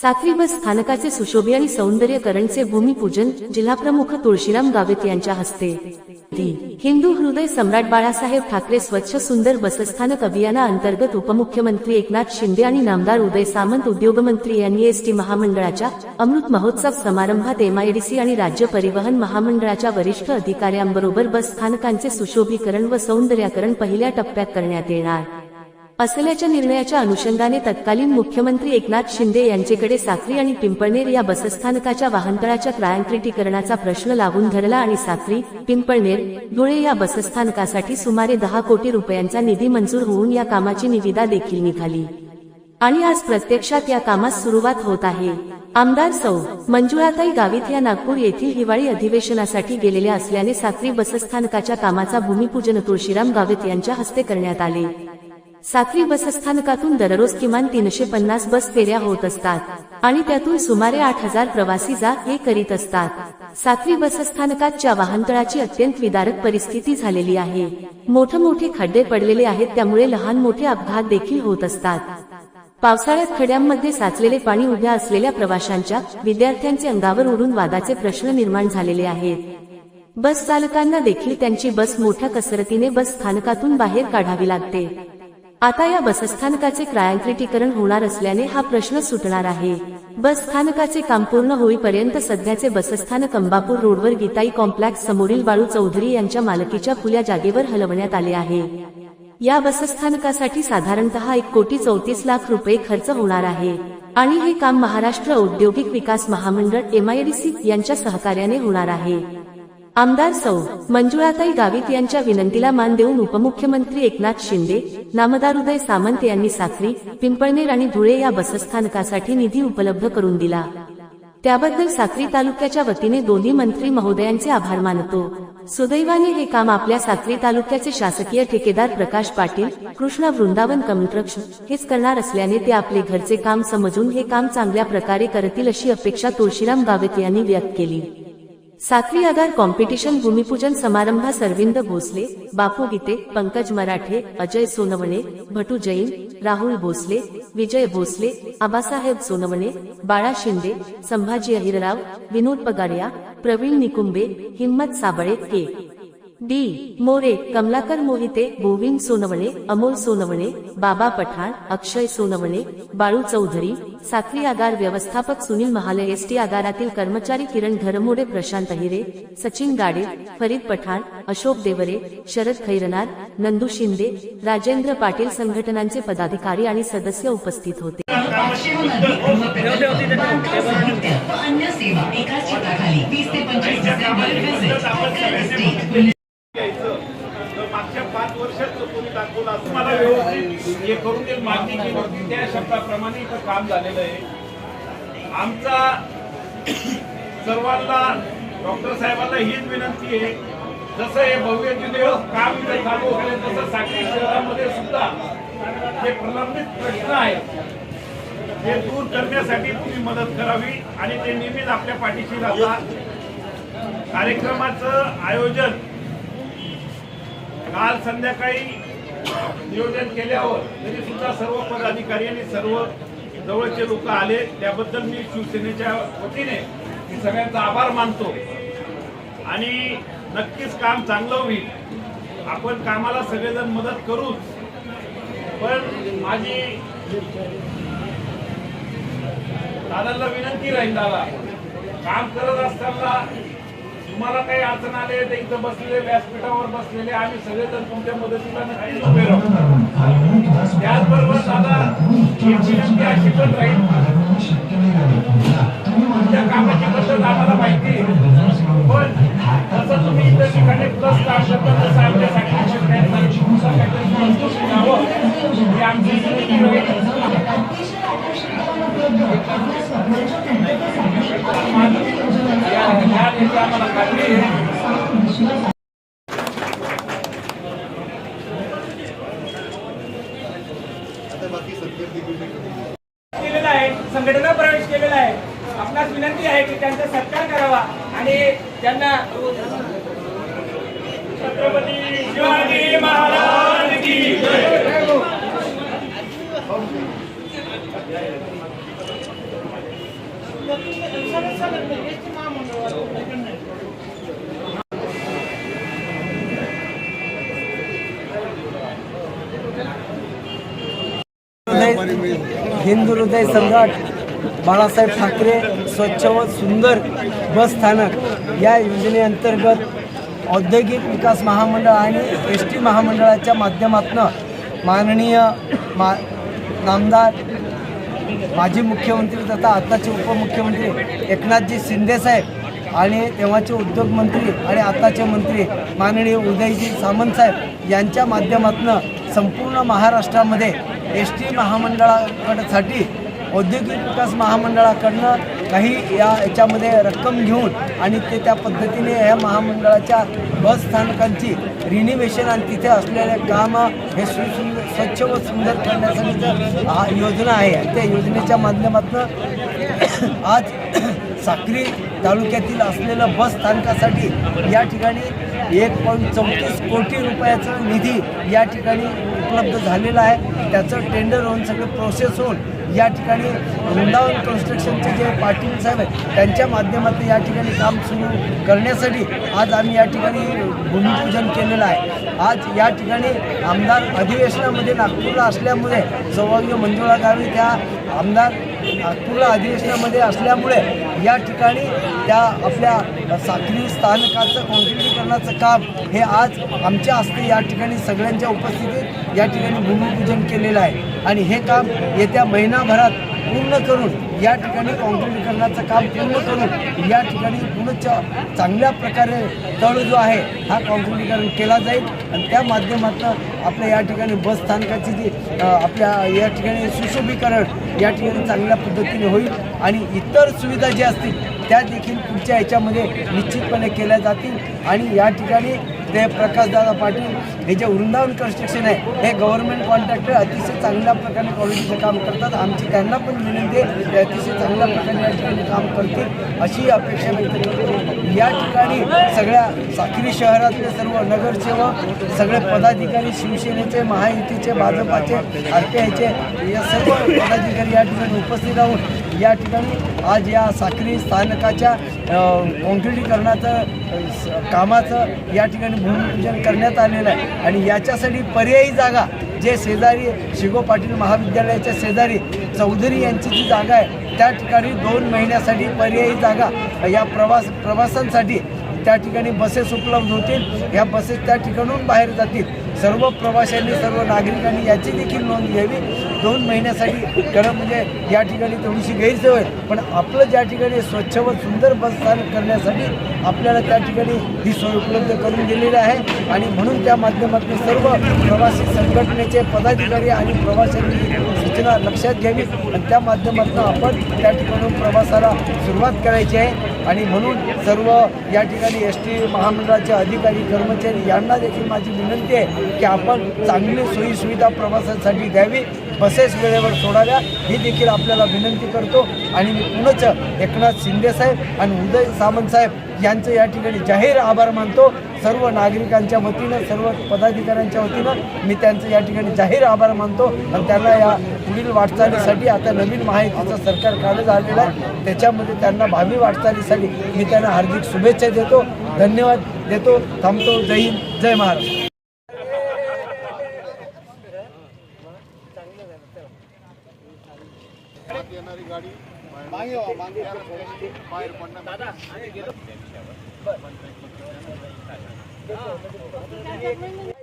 साखरी बस स्थानकाचे सुशोभी आणि सौंदर्यकरणचे भूमिपूजन जिल्हाप्रमुख तुळशीराम गावित यांच्या हस्ते. हिंदू हृदय सम्राट बाळासाहेब ठाकरे स्वच्छ सुंदर बसस्थानक अभियानाअंतर्गत उपमुख्यमंत्री एकनाथ शिंदे आणि नामदार उदय सामंत उद्योगमंत्री यांनी एसटी महामंडळाच्या अमृत महोत्सव समारंभात एमआयडीसी आणि राज्य परिवहन महामंडळाच्या वरिष्ठ अधिकाऱ्यांबरोबर बस स्थानकांचे सुशोभीकरण व सौंदर्यकरण पहिल्या टप्प्यात करण्यात येणार. असल्याच्या निर्णयाच्या अनुषंगाने तत्कालीन मुख्यमंत्री एकनाथ शिंदे यांचेकडे साक्री आणि पिंपळनेर या बसस्थानकाच्या वाहनतळाच्या क्रायांक्रिटीकरणाचा प्रश्न लागून धरला आणि साक्री पिंपळनेर धुळे या बसस्थानकासाठी सुमारे दहा कोटी रुपयांचा निधी मंजूर होऊन या कामाची निविदा देखील निघाली. आणि आज प्रत्यक्षात या कामास सुरुवात होत आहे. आमदार सौ. मंजुळाताई गावित या नागपूर येथील हिवाळी अधिवेशनासाठी गेलेल्या असल्याने साक्री बसस्थानकाच्या कामाचा भूमिपूजन तुळशीराम गावित यांच्या हस्ते करण्यात आले. सात्री बसस्थानकातून दररोज किमान तीनशे पन्नास बस फेऱ्या होत असतात आणि त्यातून सुमारे आठ हजार प्रवासी जा हे करीत असतात. सात्री बसस्थानकाच्या वाहनतळाची अत्यंत विदारक परिस्थिती झालेली आहे. मोठे मोठे खड्डे पडलेले आहेत त्यामुळे लहान मोठे अपघात देखील होत असतात. पावसाळ्यात खड्यांमध्ये साचलेले पाणी उभ्या असलेल्या प्रवाशांच्या विद्यार्थ्यांचे अंगावर उडून वादाचे प्रश्न निर्माण झालेले आहेत. बस चालकांना देखील त्यांची बस मोठ्या कसरतीने बस स्थानकातून बाहेर काढावी लागते. आता या बसस्थानकाचे क्रायांक्रिटीकरण होणार असल्याने हा प्रश्न सुटणार आहे. बस स्थानकाचे काम पूर्ण होईपर्यंत सध्याचे बसस्थानक अंबापूर रोडवर गीताई कॉम्प्लेक्स समोरील बाळू चौधरी यांच्या मालकीच्या खुल्या जागेवर हलवण्यात आले आहे. या बसस्थानकासाठी साधारणतः एक कोटी चौतीस लाख रुपये खर्च होणार आहे. आणि हे काम महाराष्ट्र औद्योगिक विकास महामंडळ एमआयडीसी यांच्या सहकार्याने होणार आहे. आमदार सौ मंजुळाताई गावित यांच्या विनंतीला मान देऊन उपमुख्यमंत्री एकनाथ शिंदे नामदारुदय सामंत यांनी साखरी पिंपळनेर आणि धुळे या बसस्थानकासाठी निधी उपलब्ध करून दिला. त्याबद्दल साक्री तालुक्याच्या वतीने दोन्ही मंत्री महोदयांचे आभार मानतो. सुदैवाने हे काम आपल्या साक्री तालुक्याचे शासकीय ठेकेदार प्रकाश पाटील कृष्णा वृंदावन कन्स्ट्रक्शन हेच करणार असल्याने ते आपले घरचे काम समजून हे काम चांगल्या प्रकारे करतील अशी अपेक्षा तुळशीराम गावित यांनी व्यक्त केली. साखरी आगार कॉम्पिटिशन भूमिपूजन समारंभास अरविंद भोसले बापू गीते पंकज मराठे अजय सोनवणे भटू जैन राहुल भोसले विजय भोसले आबासाहेब सोनवणे बाळा शिंदे संभाजी अहिरराव विनोद पगारिया प्रवीण निकुंबे हिम्मत साबळे के. डी मोरे कमलाकर मोहिते गोविंद सोनवणे अमोल सोनवणे बाबा पठाण अक्षय सोनवणे बाळू चौधरी साखरी आगार व्यवस्थापक सुनील महाले एसटी आगारातील कर्मचारी किरण घरमोडे प्रशांत हिरे सचिन गाडे फरीद पठाण अशोक देवरे शरद खैरनार नंदू शिंदे राजेंद्र पाटील संघटनांचे पदाधिकारी आणि सदस्य उपस्थित होते. अन्य सेवा एकाच छताखाली वीस ते पंचवीस डिसेंबर करून ते मागणी केली होती त्या शब्दाप्रमाणे इथं काम झालेलं आहे. आमचा सर्वांना डॉक्टर साहेबांना हीच विनंती आहे जसं हे भव्य दिव्य काम इथे चालू होते तसं सागरी शहरामध्ये सुद्धा हे प्रलंबित प्रश्न आहेत. ते दूर करण्यासाठी तुम्ही मदत करावी आणि ते नेहमीच आपल्या पाठीशी राहतात कार्यक्रमाचं आयोजन काल संध्याकाळी नियोजन केल्यावर तरी सुद्धा सर्व पदाधिकारी आणि सर्व जवळचे लोक आले. त्याबद्दल मी शिवसेनेच्या वतीने मी सगळ्यांचा आभार मानतो. आणि नक्कीच काम चांगलं होईल. आपण कामाला सगळेजण मदत करूच. पण माझी दादाला विनंती राहील दादा काम करत असताना तुम्हाला काही अडचण आले तर इथं बसलेले व्यासपीठावर बसलेले आम्ही सगळेजण तुमच्या मदतीला नक्कीच उभे राहू. त्याचबरोबर दादा एक अशी पण राहील. तुमच्या कामाची पद्धत आम्हाला माहिती पण जसं तुम्ही इतर ठिकाणी प्लस काम करता तसं आमच्यासाठी शेतकऱ्यांसाठी तुमचं आमची विनंती राहील आम्हाला केलेला आहे संघटना प्रवेश केलेला आहे आपणास विनंती आहे की त्यांचा सत्कार करावा आणि त्यांना छत्रपती शिवाजी महाराज की जय. हृदय हिंदू हृदय सम्राट बाळासाहेब ठाकरे स्वच्छ व सुंदर बस स्थानक या योजनेअंतर्गत औद्योगिक विकास महामंडळ आणि एस टी महामंडळाच्या माध्यमातून माननीय मा नामदार माजी मुख्यमंत्री तथा आत्ताचे उपमुख्यमंत्री एकनाथजी शिंदेसाहेब आणि तेव्हाचे उद्योगमंत्री आणि आत्ताचे मंत्री माननीय उदयजी सामंत साहेब यांच्या माध्यमातून संपूर्ण महाराष्ट्रामध्ये एस टी महामंडळाकडसाठी औद्योगिक विकास महामंडळाकडनं काही या याच्यामध्ये रक्कम घेऊन आणि ते त्या पद्धतीने या महामंडळाच्या बस स्थानकांची रिनिवेशन आणि तिथे असलेले कामं हे सुसुंदर स्वच्छ व सुंदर करण्यासाठी हा योजना आहे. त्या योजनेच्या माध्यमातून आज साक्री तालुक्यातील असलेलं बस स्थानकासाठी या ठिकाणी एक पॉईंट चौतीस कोटी रुपयाचा निधी या ठिकाणी उपलब्ध झालेला आहे. त्याचं टेंडर होऊन सगळं प्रोसेस होऊन या ठिकाणी वृंदावन कन्स्ट्रक्शनचे जे पाटील साहेब आहेत त्यांच्या माध्यमातून या ठिकाणी काम सुरू करण्यासाठी आज आम्ही या ठिकाणी भूमिपूजन केलेलं आहे. आज या ठिकाणी आमदार अधिवेशनामध्ये नागपूरला असल्यामुळे सौभाग्य मंजुळा गावी त्या आमदार नागपूरला अधिवेशनामध्ये असल्यामुळे या ठिकाणी त्या आपल्या साखरी स्थानकाचं कॉन्क्रिटीकरणाचं काम हे आज आमच्या हस्ते या ठिकाणी सगळ्यांच्या उपस्थितीत या ठिकाणी भूमिपूजन केलेलं आहे. आणि हे काम येत्या महिनाभरात पूर्ण करून या ठिकाणी कॉन्क्रिटीकरणाचं काम पूर्ण करून या ठिकाणी पुनश्च चांगल्या प्रकारे तळ जो आहे हा कॉन्क्रिटीकरण केला जाईल. आणि त्या माध्यमातून आपल्या या ठिकाणी बस स्थानकाची जी आपल्या या ठिकाणी सुशोभीकरण या ठिकाणी चांगल्या पद्धतीने होईल. आणि इतर सुविधा ज्या असतील त्या देखील पुढच्या याच्यामध्ये निश्चितपणे केल्या जातील. आणि या ठिकाणी ते प्रकाशदादा पाटील हे जे वृंदावन कन्स्ट्रक्शन आहे हे गव्हर्नमेंट कॉन्ट्रॅक्टर अतिशय चांगल्या प्रकारे क्वालिटीचं काम करतात. आमची त्यांना पण विनंती आहे ते अतिशय चांगल्या प्रकारे या ठिकाणी काम करतील अशी अपेक्षा व्यक्त करतो. या ठिकाणी सगळ्या साखरी शहरातले सर्व नगरसेवक सगळे पदाधिकारी शिवसेनेचे महायुतीचे भाजपाचे आर पी आयचे या सर्व पदाधिकारी या ठिकाणी उपस्थित राहून या ठिकाणी आज या साखरी स्थानकाच्या अ, काँक्रिटीकरणाचं कामाचं या ठिकाणी भूमिपूजन करण्यात आलेलं आहे. आणि याच्यासाठी पर्यायी जागा जे शेजारी शिगो पाटील महाविद्यालयाच्या शेजारी चौधरी यांची जी जागा आहे त्या ठिकाणी दोन महिन्यासाठी पर्यायी जागा या प्रवास प्रवासांसाठी त्या ठिकाणी बसेस उपलब्ध होतील. या बसेस त्या ठिकाणून बाहेर जातील. सर्व प्रवाशांनी सर्व नागरिकांनी याची देखील नोंद घ्यावी. दोन महिन्यासाठी खरं म्हणजे या ठिकाणी थोडीशी गैरसोय पण आपलं ज्या ठिकाणी स्वच्छ व सुंदर बस स्थानक करण्यासाठी आपल्याला त्या ठिकाणी ही सोय उपलब्ध करून दिलेली आहे. आणि म्हणून त्या माध्यमातून सर्व प्रवासी संघटनेचे पदाधिकारी आणि प्रवाशांनी सूचना लक्षात घ्यावी. आणि त्या माध्यमातून आपण त्या ठिकाणून प्रवासाला सुरुवात करायची आहे. आणि म्हणून सर्व या ठिकाणी एस टी महामंडळाचे अधिकारी कर्मचारी यांना देखील माझी विनंती आहे की आपण चांगली सोयीसुविधा प्रवासासाठी द्यावी बसेस वेळेवर सोडाव्या ही देखील आपल्याला विनंती करतो. आणि मी पुनच एकनाथ शिंदेसाहेब आणि उदय सामंत साहेब यांचं या ठिकाणी जाहीर आभार मानतो. सर्व नागरिकांच्या वतीनं सर्व पदाधिकाऱ्यांच्या वतीनं मी त्यांचं या ठिकाणी जाहीर आभार मानतो. आणि त्यांना या पुढील वाटचालीसाठी आता नवीन महायुतीचं सरकार काढलं झालेलं आहे. त्याच्यामध्ये त्यांना भावी वाटचालीसाठी मी त्यांना हार्दिक शुभेच्छा देतो. धन्यवाद देतो. थांबतो. जय हिंद. जय महाराष्ट्र. काम करायचं असेल ना